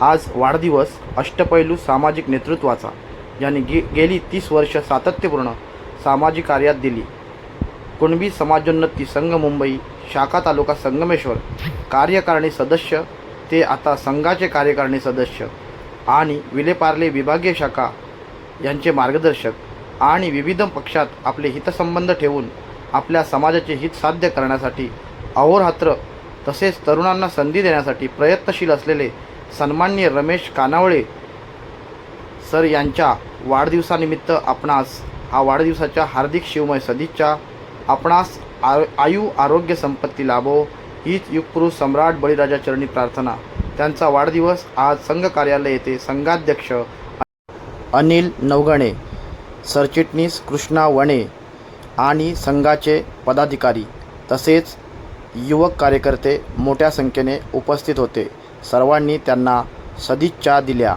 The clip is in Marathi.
आज वाढदिवस अष्टपैलू सामाजिक नेतृत्वाचा. ज्यांनी गे गेली तीस वर्ष सातत्यपूर्ण सामाजिक कार्यात दिली. कुणबी समाजोन्नती संघ मुंबई शाखा तालुका संगमेश्वर कार्यकारिणी सदस्य ते आता संघाचे कार्यकारिणी सदस्य आणि विलेपार्ले विभागीय शाखा यांचे मार्गदर्शक आणि विविध पक्षात आपले हितसंबंध ठेवून आपल्या समाजाचे हित साध्य करण्यासाठी अहोरात्र तसेच तरुणांना संधी देण्यासाठी प्रयत्नशील असलेले सन्माननीय रमेश कानावळे सर यांच्या वाढदिवसानिमित्त आपणास हा वाढदिवसाच्या हार्दिक शिवमय सदिच्छा. आपणास आ आयु आरोग्य संपत्ती लाभो हीच युगपुरुष सम्राट बळीराजा चरणी प्रार्थना. त्यांचा वाढदिवस आज संघ कार्यालय येथे संघाध्यक्ष अनिल नवगणे सरचिटणीस कृष्णा वणे आणि संघाचे पदाधिकारी तसेच युवक कार्यकर्ते मोठ्या संख्येने उपस्थित होते. सर्वांनी त्यांना सदिच्छा दिल्या.